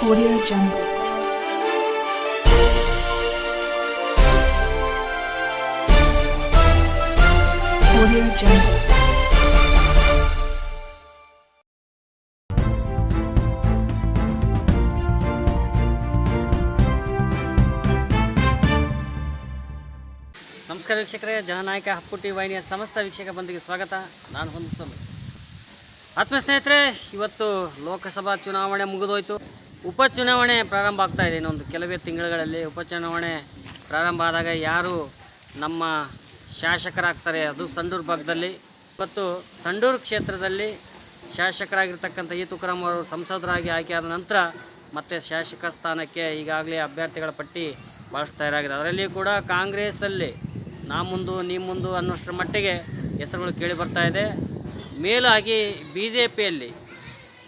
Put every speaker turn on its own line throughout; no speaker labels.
Audio Jungle. Audio Jungle.
ನಮಸ್ಕಾರ ವೀಕ್ಷಕರೇ, ಜನನಾಯಕ ಹಪ್ಪುಟ್ಟಿ ವಾಹಿನಿಯ ಸಮಸ್ತ ವೀಕ್ಷಕ ಬಂದಿಗೆ ಸ್ವಾಗತ ನಾನು ಹೊಂದಿಸಲು ಆತ್ಮ ಸ್ನೇಹಿತರೆ ಇವತ್ತು ಲೋಕಸಭಾ ಚುನಾವಣೆ ಮುಗಿದೋಯ್ತು ಉಪಚುನಾವಣೆ ಪ್ರಾರಂಭ ಆಗ್ತಾ ಇದೆ ಇನ್ನೊಂದು ಕೆಲವೇ ತಿಂಗಳುಗಳಲ್ಲಿ ಉಪಚುನಾವಣೆ ಪ್ರಾರಂಭ ಆದಾಗ ಯಾರು ನಮ್ಮ ಶಾಸಕರಾಗ್ತಾರೆ ಅದು ಸಂಡೂರು ಭಾಗದಲ್ಲಿ. ಮತ್ತು ಸಂಡೂರು ಕ್ಷೇತ್ರದಲ್ಲಿ ಶಾಸಕರಾಗಿರ್ತಕ್ಕಂಥ ಈ ತುಕರಾಮ್ ಅವರು ಸಂಸದರಾಗಿ ಆಯ್ಕೆಯಾದ ನಂತರ ಮತ್ತೆ ಶಾಸಕ ಸ್ಥಾನಕ್ಕೆ ಈಗಾಗಲೇ ಅಭ್ಯರ್ಥಿಗಳ ಪಟ್ಟಿ ಭಾಳಷ್ಟು ತಯಾರಾಗಿದೆ. ಅದರಲ್ಲಿ ಕೂಡ ಕಾಂಗ್ರೆಸ್ಸಲ್ಲಿ ನಾ ಮುಂದು, ನೀ ಮುಂದು ಅನ್ನೋಷ್ಟರ ಮಟ್ಟಿಗೆ ಹೆಸರುಗಳು ಕೇಳಿ ಬರ್ತಾ ಇದೆ. ಮೇಲಾಗಿ ಬಿ ಜೆ ಪಿಯಲ್ಲಿ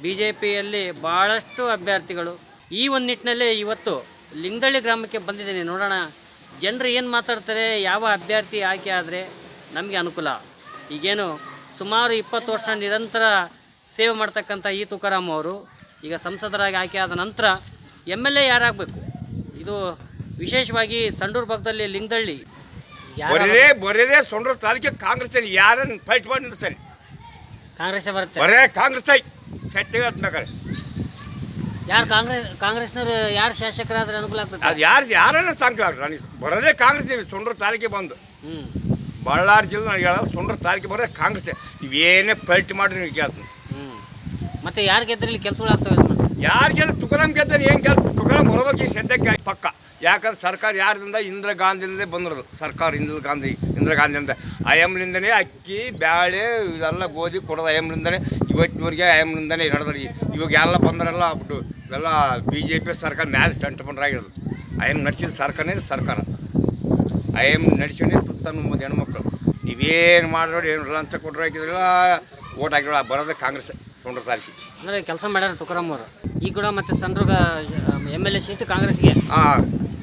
ಬಿ ಜೆ ಪಿಯಲ್ಲಿ ಭಾಳಷ್ಟು ಅಭ್ಯರ್ಥಿಗಳು. ಈ ಒಂದು ನಿಟ್ಟಿನಲ್ಲಿ ಇವತ್ತು ಲಿಂಗದಳ್ಳಿ ಗ್ರಾಮಕ್ಕೆ ಬಂದಿದ್ದೀನಿ. ನೋಡೋಣ ಜನರು ಏನು ಮಾತಾಡ್ತಾರೆ ಯಾವ ಅಭ್ಯರ್ಥಿ ಆಯ್ಕೆ ಆದರೆ ನಮಗೆ ಅನುಕೂಲ. ಈಗೇನು ಸುಮಾರು ಇಪ್ಪತ್ತು ವರ್ಷ ನಿರಂತರ ಸೇವೆ ಮಾಡ್ತಕ್ಕಂಥ ಈ ತುಕಾರಾಮ್ ಅವರು ಈಗ ಸಂಸದರಾಗಿ ಆಯ್ಕೆ ಆದ ನಂತರ ಎಂ ಎಲ್ ಎ ಯಾರಾಗಬೇಕು? ಇದು ವಿಶೇಷವಾಗಿ ಸಂಡೂರು ಭಾಗದಲ್ಲಿ ಲಿಂಗದಳ್ಳಿ ಬರೇ
ಬರದೇ ಬರದೇ ಸೊಂಡ್ರ ತಾಲೂಕಿಗೆ ಕಾಂಗ್ರೆಸ್ ಯಾರನ್ನು ಫೈಟ್ ಮಾಡಿ ನಿಲ್ತಾರೆ
ಕಾಂಗ್ರೆಸ್ ಬರುತ್ತೆ.
ಬರೇ ಕಾಂಗ್ರೆಸ್ ಐ ಸತ್ಯ ಹೇಳ್ತಾರೆ
ಯಾರು ಕಾಂಗ್ರೆಸ್ ಕಾಂಗ್ರೆಸ್ನವ್ರು ಯಾರು ಶಾಸಕರಾದ್ರೆ ಅನುಕೂಲ ಆಗ್ತದೆ
ಅದು ಯಾರು ಯಾರನ್ನ ಸಾಂಕ್ಲಾಗ ನನಗೆ ಬರೋದೇ ಕಾಂಗ್ರೆಸ್ ಸುಂಡ್ರ ತಾಲೂಕಿಗೆ ಬಂದು.
ಹ್ಞೂ
ಬಳ್ಳಾರಿ ಜಿಲ್ಲೆ ನನಗೆ ಹೇಳ ಸುಂಡ್ರ ತಾಲೂಕಿಗೆ ಬರೋದೇ ಕಾಂಗ್ರೆಸ್. ಇವೇನೇ ಪಲ್ಟಿ ಮಾಡ್ರಿ ನೀವು ಕೇಳ್ತೀನಿ.
ಹ್ಞೂ ಮತ್ತೆ ಯಾರು ಗೆದ್ರಲ್ಲಿ ಕೆಲಸಗಳು ಆಗ್ತವೆ
ಯಾರು ಗೆದ್ದು ತುಕರಾಮ್ ಗೆದ್ದರೆ ಏನು ಕೆಲಸ? ತುಕರಾಮ್ ಬರೋಬೇಕು ಈ ಸದ್ಯಕ್ಕೆ ಪಕ್ಕ. ಯಾಕಂದ್ರೆ ಸರ್ಕಾರ ಯಾರ್ದಿಂದ? ಇಂದಿರಾ ಗಾಂಧಿಯಿಂದಲೇ ಬಂದಿರೋದು. ಸರ್ಕಾರ ಇಂದಿರಾ ಗಾಂಧಿ ಇಂದಿರಾ ಗಾಂಧಿಯಿಂದ ಅಯಮ್ಲಿಂದನೇ ಅಕ್ಕಿ ಬ್ಯಾಳೆ ಇದೆಲ್ಲ ಗೋಧಿ ಕೊಡೋದು ಅಯಮ್ಲಿಂದನೇ ಇವತ್ತಿನವರೆಗೆ ಅಯಮ್ಲಿಂದನೇ ನಡೆದ್ರಿ ಇವಾಗ ಎಲ್ಲ ಬಂದರೆಲ್ಲ ಬಿಟ್ಟು ಎಲ್ಲ ಬಿ ಜೆ ಪಿ ಸರ್ಕಾರ ಮ್ಯಾಲೆ ಸ್ಟಂಟ್ ಬಂದ್ರಾಗಿರೋದು ಎಂ ನಡೆಸಿದ ಸರ್ಕಾರನೇ ಸರ್ಕಾರ. ಅಯಮ್ ನಡೆಸಿನೇ ಸುತ್ತ ನಂಬೋದು ಹೆಣ್ಮಕ್ಳು. ನೀವೇನು ಮಾಡೋರು ಏನು ಲಂಚ ಕೊಟ್ಟರು ಹಾಕಿದ್ರಲ್ಲ ಓಟ್ ಹಾಕಿರೋ ಬರೋದೇ ಕಾಂಗ್ರೆಸ್ ತೊಂದರೆ ಸಾರ್ಕಿ
ಅಂದರೆ ಕೆಲಸ ಮಾಡ್ಯಾರ ತುಕರಾಮ್ ಅವರು. ಈಗ ಕೂಡ ಮತ್ತೆ ಸಂದ್ರಗ ಎಂ ಎಲ್ ಎ ಸೀಟು ಕಾಂಗ್ರೆಸ್ಗೆ.
ಹಾಂ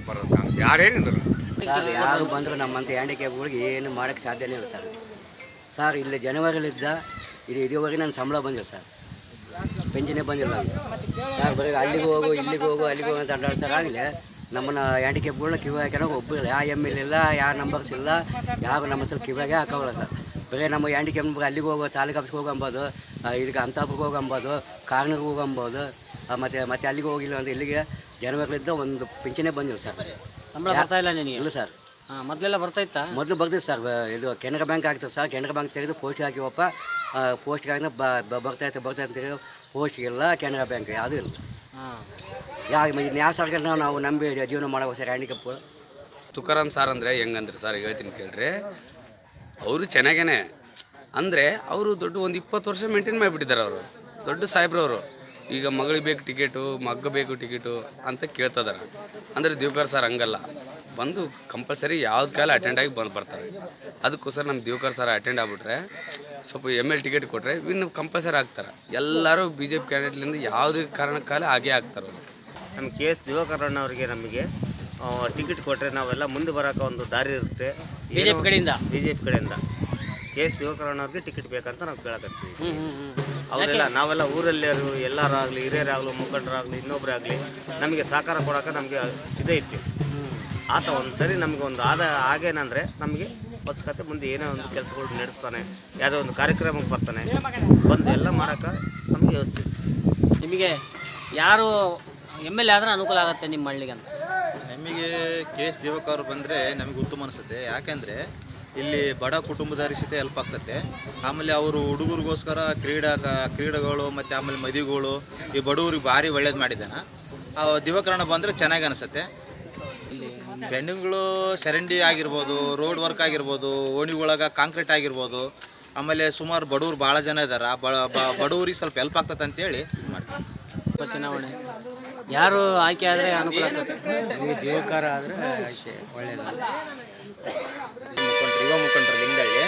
ಬರೋದು ಕಾಂಗ್ರೆಸ್. ಯಾರೇನಿದ್ರು.
ಸರ್ ಯಾರು ಬಂದರೂ ನಮ್ಮಂಥ ಹ್ಯಾಂಡಿಕ್ಯಾಪ್ಗಳಿಗೆ ಏನು ಮಾಡೋಕ್ಕೆ ಸಾಧ್ಯನೇ ಇಲ್ಲ ಸರ್ ಸರ್ ಇಲ್ಲಿ ಜನವರಿಲಿದ್ದ ಇದು ಇದುವರೆಗೆ ನನ್ನ ಸಂಬಳ ಬಂದಿಲ್ಲ ಸರ್. ಪೆನ್ಷನೇ ಬಂದಿಲ್ಲ. ಸರ್ ಬರೀ ಅಲ್ಲಿಗೆ ಹೋಗು ಇಲ್ಲಿಗೆ ಹೋಗು ಅಲ್ಲಿಗೆ ಹೋಗು ಅಂತ ಅಡ್ಡಾಡ್ ಸರ್ ಆಗಲಿ ನಮ್ಮನ್ನು ಹ್ಯಾಂಡಿಕ್ಯಾಪ್ಗಳನ್ನ ಕಿವಿ ಹಾಕೋಣ ಒಬ್ಬರು ಯಾವ ಎಂ ಎಲ್ ಇಲ್ಲ ಯಾವ ನಂಬರ್ಸ್ ಇಲ್ಲ ಯಾರು ನಮ್ಮ ಹೆಸರು ಕಿವಿಯಾಗೆ ಹಾಕೋಲ್ಲ ಸರ್. ಬರೀ ನಮ್ಮ ಹ್ಯಾಂಡಿಕ್ಯಾಪ್ ಅಲ್ಲಿಗೆ ಹೋಗೋ ತಾಲೂಕು ಆಫೀಸ್ಗೆ ಹೋಗಂಬೋದು ಇದಕ್ಕೆ ಅಂತಾಪುರ್ಗೆ ಹೋಗಂಬೋದು ಕಾರ್ನರ್ಗೆ ಹೋಗಂಬೋದು ಮತ್ತು ಮತ್ತೆ ಅಲ್ಲಿಗೆ ಹೋಗಿಲ್ಲ ಅಂದರೆ ಇಲ್ಲಿಗೆ ಜನವರಿಲಿದ್ದ ಒಂದು ಪಿಂಚಣಿ ಬಂದಿಲ್ಲ ಸರ್.
ಸಂಬಳ ಬರ್ತಾ ಇಲ್ಲ ನಿನಗೆ
ಇಲ್ಲ ಸರ್.
ಮೊದಲೆಲ್ಲ ಬರ್ತಾ ಇತ್ತಾ?
ಮೊದಲು ಬರ್ತಿತ್ತು ಸರ್ ಇದು ಕೆನರಾ ಬ್ಯಾಂಕ್ ಆಗ್ತದೆ ಸರ್ ಕೆನರಾ ಬ್ಯಾಂಕ್ ತೆಗೆದು ಪೋಸ್ಟ್ ಹಾಕಿವಪ್ಪ. ಪೋಸ್ಟ್ಗೆ ಹಾಕಿದ್ರೆ ಬ ಬ- ಬರ್ತಾ ಇತ್ತು ಬರ್ತಾ ಅಂತೇಳಿ ಪೋಸ್ಟ್ಗೆಲ್ಲ ಕೆನರಾ ಬ್ಯಾಂಕ್ ಯಾವುದೂ ಇಲ್ಲ.
ಹಾಂ.
ಯಾವ ಯಾವ ಸರ್ಕಾರ ನಾವು ನಂಬಿ ಜೀವನ ಮಾಡಬೇಕು ಸರ್ ಹ್ಯಾಂಡಿಕಪ್ಗಳು
ತುಕಾರಾಮ್ ಸರ್ ಅಂದರೆ ಹೆಂಗಂದ್ರೆ ಸರ್ ಹೇಳ್ತೀನಿ ಕೇಳ್ರಿ. ಅವರು ಚೆನ್ನಾಗೇನೆ. ಅಂದರೆ ಅವರು ದೊಡ್ಡ ಒಂದು ಇಪ್ಪತ್ತು ವರ್ಷ ಮೇಂಟೈನ್ ಮಾಡಿಬಿಟ್ಟಿದ್ದಾರೆ ಅವರು. ದೊಡ್ಡ ಸಾಹೇಬ್ರವರು ಈಗ ಮಗಳಿಗೆ ಬೇಕು ಟಿಕೆಟು ಮಗ್ಗ ಬೇಕು ಟಿಕೆಟು ಅಂತ ಕೇಳ್ತಾ ಇದ್ದಾರೆ ಅಂದರೆ ದೇವ್ಕರ್ ಸರ್ ಹಂಗಲ್ಲ. ಬಂದು ಕಂಪಲ್ಸರಿ ಯಾವ್ದು ಕಾಲ ಅಟೆಂಡ್ ಆಗಿ ಬಂದು ಬರ್ತಾರೆ. ಅದಕ್ಕೋಸ್ಕರ ನಮ್ಮ ದೇವಕರ್ ಸರ್ ಅಟೆಂಡ್ ಆಗ್ಬಿಟ್ರೆ ಸ್ವಲ್ಪ ಎಂ ಎಲ್ ಟಿಕೆಟ್ ಕೊಟ್ಟರೆ ಇನ್ನು ಕಂಪಲ್ಸರಿ ಆಗ್ತಾರೆ ಎಲ್ಲರೂ ಬಿ ಜೆ ಪಿ ಕ್ಯಾಂಡಿಡೇಟ್ಲಿಂದ ಯಾವುದೇ ಕಾರಣಕ್ಕಾಲ ಹಾಗೇ ಆಗ್ತಾರೆ
ನಮ್ಮ ಕೆ ಎಸ್ ದಿವಾಕರಣ್ಣ ಅವರಿಗೆ ನಮಗೆ ಟಿಕೆಟ್ ಕೊಟ್ಟರೆ ನಾವೆಲ್ಲ ಮುಂದೆ ಬರೋಕೆ ಒಂದು ದಾರಿ ಇರುತ್ತೆ.
ಬಿ ಜೆ ಪಿ ಕಡೆಯಿಂದ?
ಬಿ ಜೆ ಪಿ ಕಡೆಯಿಂದ. ಕೆ ಎಸ್ ದಿವಾಕರಣ್ಣ ಅವ್ರಿಗೆ ಟಿಕೆಟ್ ಬೇಕಂತ ನಾವು ಕೇಳಕತ್ತೀವಿ.
ಹ್ಞೂ ಹ್ಞೂ ಹ್ಞೂ
ಅವರೆಲ್ಲ ನಾವೆಲ್ಲ ಊರಲ್ಲಿಯರು ಎಲ್ಲರಾಗಲಿ ಹಿರಿಯರಾಗಲಿ ಮುಖಂಡರಾಗಲಿ ಇನ್ನೊಬ್ಬರೇ ಆಗಲಿ ನಮಗೆ ಸಹಕಾರ ಕೊಡೋಕೆ ನಮಗೆ ಇದೇ ಇತ್ತು. ಆತ ಒಂದು ಸರಿ ನಮಗೆ ಒಂದು ಆದ ಆಗೇನಂದರೆ ನಮಗೆ ಅವಶ್ಯಕತೆ ಮುಂದೆ ಏನೇ ಒಂದು ಕೆಲಸಗಳು ನಡೆಸ್ತಾನೆ ಯಾವುದೋ ಒಂದು ಕಾರ್ಯಕ್ರಮಕ್ಕೆ ಬರ್ತಾನೆ ಬಂದು ಎಲ್ಲ ಮಾಡೋಕೆ ನಮಗೆ ವ್ಯವಸ್ಥೆ
ನಿಮಗೆ ಯಾರು ಎಂ ಎಲ್ ಎ ಆದ್ರೆ ಅನುಕೂಲ ಆಗುತ್ತೆ ನಿಮ್ಮ ಹಳ್ಳಿಗೆ ಅಂತ?
ನಮಗೆ ಕೆ ಎಸ್ ದಿವಾಕರ್ ಬಂದರೆ ನಮಗೆ ಉತ್ತಮ ಅನಿಸುತ್ತೆ. ಯಾಕೆಂದರೆ ಇಲ್ಲಿ ಬಡ ಕುಟುಂಬದವ್ರಿಗೆ ಸಹಿತ ಹೆಲ್ಪ್ ಆಗ್ತತೆ ಆಮೇಲೆ ಅವರು ಹುಡುಗರಿಗೋಸ್ಕರ ಕ್ರೀಡಾ ಕ- ಕ್ರೀಡೆಗಳು ಮತ್ತು ಆಮೇಲೆ ಮದಿಗಳು ಈ ಬಡವರಿಗೆ ಭಾರಿ ಒಳ್ಳೇದು ಮಾಡಿದ್ದಾನೆ. ಆ ದಿವಕರಣ ಬಂದರೆ ಚೆನ್ನಾಗಿ ಅನಿಸುತ್ತೆ. ಪೆಂಡಿಂಗ್ಗಳು ಚರಂಡಿ ಆಗಿರ್ಬೋದು ರೋಡ್ ವರ್ಕ್ ಆಗಿರ್ಬೋದು ಓಣಿಗೊಳಗೆ ಕಾಂಕ್ರೀಟ್ ಆಗಿರ್ಬೋದು ಆಮೇಲೆ ಸುಮಾರು ಬಡವ್ರು ಭಾಳ ಜನ ಇದ್ದಾರೆ ಆ ಬ ಬ- ಬಡವ್ರಿಗೆ ಸ್ವಲ್ಪ ಹೆಲ್ಪ್ ಆಗ್ತದೆ ಅಂತೇಳಿ ಮಾಡ್ತೀವಿ
ಉಪಚುನಾವಣೆ. ಯಾರು ಆಯ್ಕೆ ಆದರೆ ಅನುಕೂಲ ದೇವಕಾರ
ದಿವಕಾರ ಆದರೆ ಆಯ್ಕೆ ಒಳ್ಳೆಯದು
ಮುಖಂಡರು ಯುವ ಮುಖಂಡರು ಲಿಂಗಳ್ಳಿ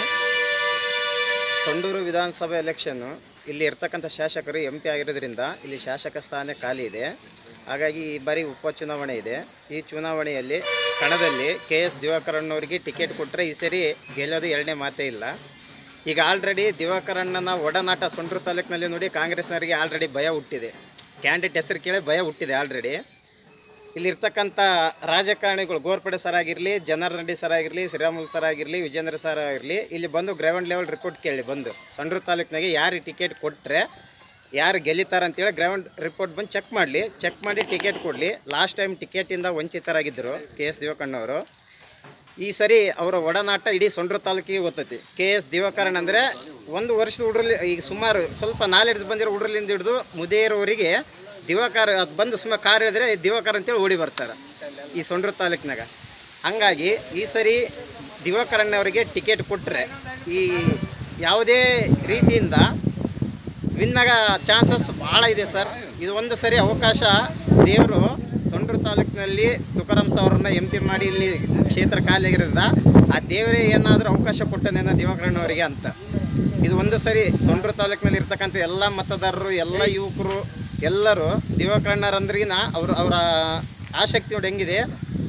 ಸಂಡೂರು ವಿಧಾನಸಭೆ ಎಲೆಕ್ಷನ್ನು ಇಲ್ಲಿ ಇರ್ತಕ್ಕಂಥ ಶಾಸಕರು ಎಂ ಪಿ ಆಗಿರೋದ್ರಿಂದ ಇಲ್ಲಿ ಶಾಸಕ ಸ್ಥಾನ ಖಾಲಿ ಇದೆ. ಹಾಗಾಗಿ ಈ ಬಾರಿ ಉಪಚುನಾವಣೆ ಇದೆ. ಈ ಚುನಾವಣೆಯಲ್ಲಿ ಕಣದಲ್ಲಿ ಕೆ ಎಸ್ ದಿವಾಕರಣ್ಣವ್ರಿಗೆ ಟಿಕೆಟ್ ಕೊಟ್ಟರೆ ಈ ಸರಿ ಗೆಲ್ಲೋದು ಎರಡನೇ ಮಾತೇ ಇಲ್ಲ. ಈಗ ಆಲ್ರೆಡಿ ದಿವಾಕರಣ್ಣನ ಒಡನಾಟ ಸೊಂಡ್ರ ತಾಲೂಕಿನಲ್ಲಿ ನೋಡಿ ಕಾಂಗ್ರೆಸ್ನವರಿಗೆ ಆಲ್ರೆಡಿ ಭಯ ಹುಟ್ಟಿದೆ. ಕ್ಯಾಂಡಿಡೇಟ್ ಹೆಸರು ಕೇಳಿ ಭಯ ಹುಟ್ಟಿದೆ ಆಲ್ರೆಡಿ ಇಲ್ಲಿರ್ತಕ್ಕಂಥ ರಾಜಕಾರಣಿಗಳು ಗೋರ್ಪಡೆ ಸರ್ ಆಗಿರಲಿ ಜನಾರ್ದನ್ ರೆಡ್ಡಿ ಸರ್ ಆಗಿರಲಿ, ಶ್ರೀರಾಮುಲ್ ಸರ್ ಆಗಿರಲಿ, ವಿಜೇಂದ್ರ ಸರ್ ಆಗಿರಲಿ, ಇಲ್ಲಿ ಬಂದು ಗ್ರೌಂಡ್ ಲೆವೆಲ್ ರಿಪೋರ್ಟ್ ಕೇಳಿ ಬಂದು. ಸಂಡ್ರ ತಾಲೂಕಿನಾಗೆ ಯಾರಿಗೆ ಟಿಕೆಟ್ ಕೊಟ್ಟರೆ ಯಾರು ಗೆಲ್ಲಿತಾರೆ ಅಂತೇಳಿ ಗ್ರೌಂಡ್ ರಿಪೋರ್ಟ್ ಬಂದು ಚೆಕ್ ಮಾಡಲಿ. ಚೆಕ್ ಮಾಡಿ ಟಿಕೆಟ್ ಕೊಡಲಿ. ಲಾಸ್ಟ್ ಟೈಮ್ ಟಿಕೆಟಿಂದ ವಂಚಿತರಾಗಿದ್ದರು ಕೆ ಎಸ್ ದಿವಕಣ್ಣವರು ಈ ಸರಿ ಅವರ ಒಡನಾಟ ಇಡೀ ಸೊಂಡ್ರ ತಾಲೂಕಿಗೆ ಗೊತ್ತೈತಿ. ಕೆ ಎಸ್ ದಿವಾಕರನ್ ಅಂದರೆ ಒಂದು ವರ್ಷದ ಹುಡ್ರಲ್ಲಿ ಈಗ ಸುಮಾರು ಸ್ವಲ್ಪ ನಾಲೆಡ್ಜ್ ಬಂದಿರೋ ಹುಡ್ರಲಿಂದ ಹಿಡಿದು ಮುದೇರವರಿಗೆ ದಿವಕರ್, ಅದು ಬಂದು ಸುಮ್ಮನೆ ಕಾರ್ ಹೇಳಿದ್ರೆ ದಿವಾಕರ್ ಅಂತೇಳಿ ಓಡಿ ಬರ್ತಾರೆ ಈ ಸೊಂಡ್ರ ತಾಲೂಕಿನಾಗ. ಹಂಗಾಗಿ ಈ ಸರಿ ದಿವಾಕರಣ್ಣವರಿಗೆ ಟಿಕೆಟ್ ಕೊಟ್ಟರೆ ಈ ಯಾವುದೇ ರೀತಿಯಿಂದ ವಿನ್ನಾಗ ಚಾನ್ಸಸ್ ಭಾಳ ಇದೆ ಸರ್. ಇದು ಒಂದು ಸರಿ ಅವಕಾಶ ದೇವರು ಸೊಂಡ್ರ ತಾಲೂಕಿನಲ್ಲಿ ತುಕಾರಾಮ್ ಸಾವ್ರನ್ನ ಎಂ ಪಿ ಮಾಡಿ ಇಲ್ಲಿ ಕ್ಷೇತ್ರ ಖಾಲಿ ಆಗಿರೋದ್ರಿಂದ ಆ ದೇವರೇ ಏನಾದರೂ ಅವಕಾಶ ಕೊಟ್ಟನೇನೋ ದಿವಾಕರಣ್ಣವರಿಗೆ ಅಂತ. ಇದು ಒಂದು ಸರಿ ಸೊಂಡ್ರ ತಾಲೂಕಿನಲ್ಲಿ ಇರ್ತಕ್ಕಂಥ ಎಲ್ಲ ಮತದಾರರು, ಎಲ್ಲ ಯುವಕರು, ಎಲ್ಲರೂ ದಿವಾಕರಣ್ಣರಂದ್ರಿಗಿನ ಅವರು ಅವರ ಆಸಕ್ತಿ ನೋಡಿ ಹೆಂಗಿದೆ.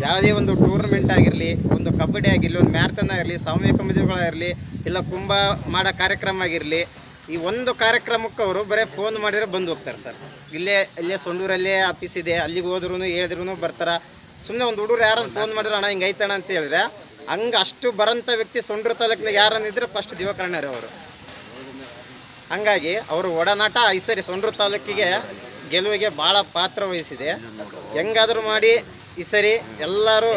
ಯಾವುದೇ ಒಂದು ಟೂರ್ನಮೆಂಟ್ ಆಗಿರಲಿ, ಒಂದು ಕಬಡ್ಡಿ ಆಗಿರಲಿ, ಒಂದು ಮ್ಯಾರಥಾನ್ ಆಗಿರಲಿ, ಸಾಮೂಹಿಕ ಮದುವೆಗಳಾಗಿರಲಿ, ಇಲ್ಲ ಕುಂಭ ಮಾಡೋ ಕಾರ್ಯಕ್ರಮ ಆಗಿರಲಿ ಈ ಒಂದು ಕಾರ್ಯಕ್ರಮಕ್ಕೆ ಅವರು ಬರೀ ಫೋನ್ ಮಾಡಿದ್ರೆ ಬಂದು ಹೋಗ್ತಾರೆ ಸರ್. ಇಲ್ಲೇ ಇಲ್ಲೇ ಸೊಂಡೂರಲ್ಲೇ ಆಫೀಸ್ ಇದೆ, ಅಲ್ಲಿಗೆ ಹೋದ್ರೂ ಹೇಳಿದ್ರು ಬರ್ತಾರೆ. ಸುಮ್ಮನೆ ಒಂದು ಹುಡುಗರು ಯಾರನ್ನ ಫೋನ್ ಮಾಡಿದ್ರೆ, ಅಣ್ಣ, ಹಿಂಗೆ ಐತಣ್ಣ ಅಂತ ಹೇಳಿದ್ರೆ, ಹಂಗೆ ಅಷ್ಟು ಬರೋಂಥ ವ್ಯಕ್ತಿ ಸೊಂಡೂರು ತಾಲೂಕಿನಾಗ ಯಾರನ್ನಿದ್ರೆ ಫಸ್ಟ್ ದಿವಕರ್ಣರು ಅವರು. ಹಂಗಾಗಿ ಅವರು ಒಡನಾಟ ಈ ಸರಿ ಸೊಂಡೂರು ತಾಲೂಕಿಗೆ ಗೆಲುವಿಗೆ ಭಾಳ ಪಾತ್ರ ವಹಿಸಿದೆ. ಹೆಂಗಾದರೂ ಮಾಡಿ ಈ ಸರಿ ಎಲ್ಲರೂ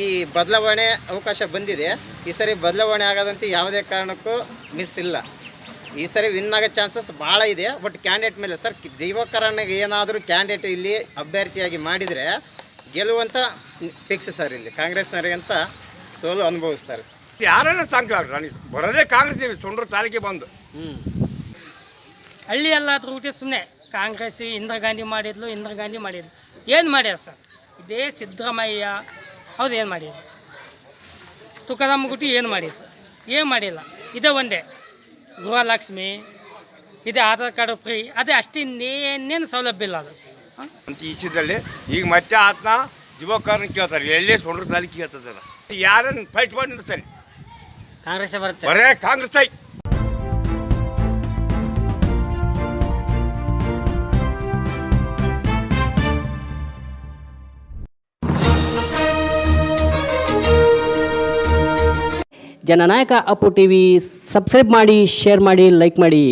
ಈ ಬದಲಾವಣೆ ಅವಕಾಶ ಬಂದಿದೆ. ಈ ಸರಿ ಬದಲಾವಣೆ ಆಗದಂತೆ ಯಾವುದೇ ಕಾರಣಕ್ಕೂ ಮಿಸ್ ಇಲ್ಲ. ಈ ಸರಿ ವಿನ್ ಆಗೋ ಚಾನ್ಸಸ್ ಭಾಳ ಇದೆ. ಬಟ್ ಕ್ಯಾಂಡಿಡೇಟ್ ಮೇಲೆ ಸರ್ ದಿವಕರನಿಗೆ ಏನಾದರೂ ಕ್ಯಾಂಡಿಡೇಟ್ ಇಲ್ಲಿ ಅಭ್ಯರ್ಥಿಯಾಗಿ ಮಾಡಿದರೆ ಗೆಲುವಂತ ಫಿಕ್ಸ್ ಸರ್ ಇಲ್ಲಿ ಕಾಂಗ್ರೆಸ್ನವರಿಗಂತ ಸೋಲು ಅನುಭವಿಸ್ತಾರೆ.
ಯಾರನ್ನ ಸಾಂಕ್ಲಾರ ಬರೋದೇ ಕಾಂಗ್ರೆಸ್ ಸುಂಡ್ರ ತಾಲೂಕಿಗೆ ಬಂದು.
ಹ್ಞೂ
ಹಳ್ಳಿ ಎಲ್ಲ ಊಟ ಸುಮ್ಮನೆ ಕಾಂಗ್ರೆಸ್ ಇಂದಿರಾ ಗಾಂಧಿ ಮಾಡಿದ್ಲು ಇಂದಿರಾ ಗಾಂಧಿ ಮಾಡಿದ್ಲು. ಏನು ಮಾಡ್ಯಾರ ಸರ್ ಇದೇ ಸಿದ್ದರಾಮಯ್ಯ ಹೌದು ಏನು ಮಾಡಿದ್ರು? ತುಕಾರಾಮ್ ಗುಟ್ಟಿ ಏನು ಮಾಡಿದ್ರು? ಏನು ಮಾಡಿಲ್ಲ? ಇದೇ ಒಂದೇ. ಗೃಹಲಕ್ಷ್ಮಿ ಇದೆ ಆಧಾರ್ ಕಾರ್ಡ್ ಫ್ರೀ ಅದೇ ಅಷ್ಟು ಇನ್ನೇನೇನು ಸೌಲಭ್ಯ ಇಲ್ಲ ಅದು.
ಅಂತ ಇಸಿದಲ್ಲಿ ಈಗ ಮತ್ತೆ ಆತನ ಯುವಕರನ್ನ ಕೇಳ್ತಾರೆ ಎಲ್ಲೇ ಸೊಂಡ್ರ ತಾಲೂಕು ಕೇಳ್ತದಲ್ಲ ಯಾರನ್ನ ಫೈಟ್ ಮಾಡಿ ನಿಲ್ತಾರೆ
ಕಾಂಗ್ರೆಸ್ ಬರುತ್ತೆ
ಬರೇ Congress I.
Jananayaka Appu T V subscribe ಮಾಡಿ ಶೇರ್ ಮಾಡಿ ಲೈಕ್ ಮಾಡಿ.